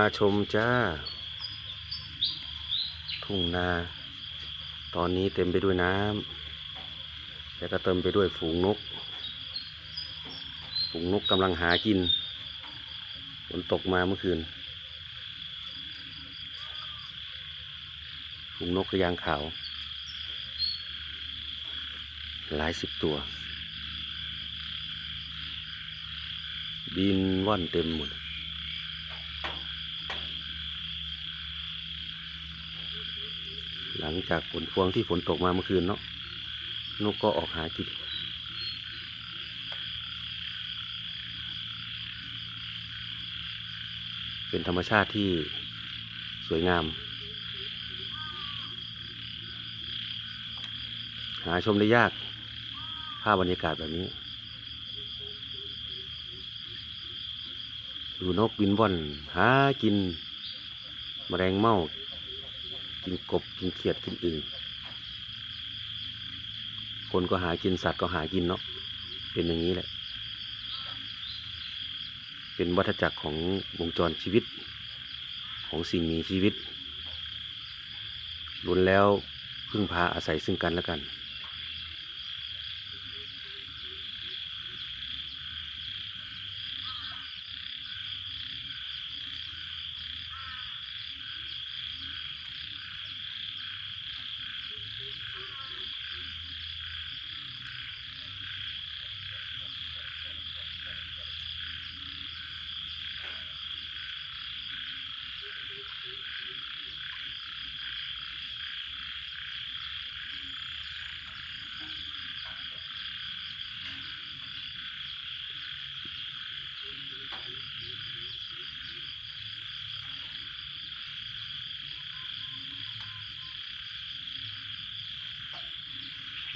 มาชมจ้า ทุ่งนา ตอนนี้เต็มไปด้วยน้ำแล้วก็เต็มไปด้วยฝูงนก ฝูงนกกำลังหากินฝนตกมาเมื่อคืนฝูงนกกระยางขาว หลายสิบตัว บินว่อนเต็มหมด ลังจากฝนพวงที่ฝนตกมาเมื่อคืนเนาะนกก็ออกหากินเป็นธรรมชาติที่สวยงาม หาชมได้ยาก ภาพบรรยากาศแบบนี้ ดูนกบินว่อน หากินแมลงเม่า กินกบกินเขียดกินอึ่งคนก็หากินสัตว์ก็หากินเนาะเป็นอย่างนี้แหละ เป็นวัฏจักรของวงจรชีวิต ของสิ่งมีชีวิตล้วนแล้วพึ่งพาอาศัยซึ่งกันและกัน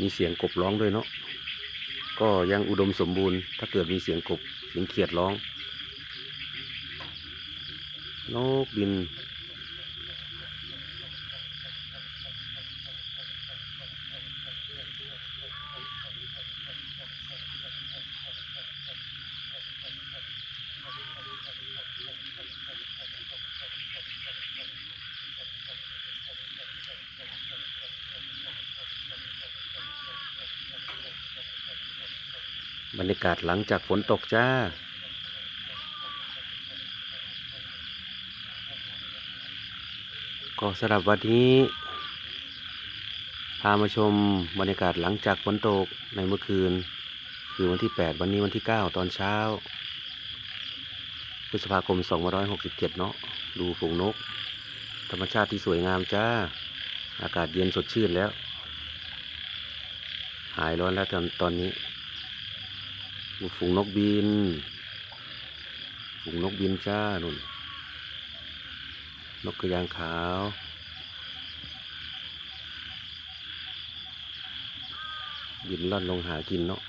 มีเสียงกบร้องด้วยเนาะก็ยังอุดมสมบูรณ์ ถ้าเกิดมีเสียงกบเสียงเขียดร้อง นกบิน บรรยากาศหลังจากฝนตกจ้า ก็สำหรับวันนี้ พามาชมบรรยากาศหลังจากฝนตกในเมื่อคืน คือวันที่ 8 วันนี้วันที่ 9 ตอนเช้า พฤษภาคม 2567 เนาะดูฝูงนก ธรรมชาติที่สวยงามจ้า อากาศเย็นสดชื่นแล้ว หายร้อนแล้วตอนตอนนี้ ฝูงนกบิน ฝูงนกบินจ้านุ่น นกกระยางขาว บินล่อนลงหากินเนาะ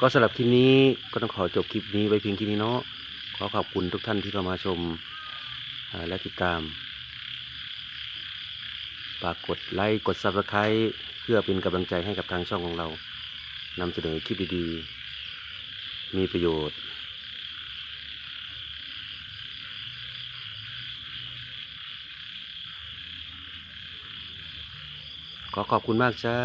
ก็สำหรับคลิปนี้ก็ต้องขอจบคลิปนี้ไว้เพียงแค่นี้เนาะขอขอบคุณทุกท่านที่เข้ามาชมและติดตามฝากกดไลค์กด Subscribe เพื่อเป็นกำลังใจให้กับทางช่องของเรานำเสนอคลิปดีๆ มีประโยชน์ ขอขอบคุณมากจ้า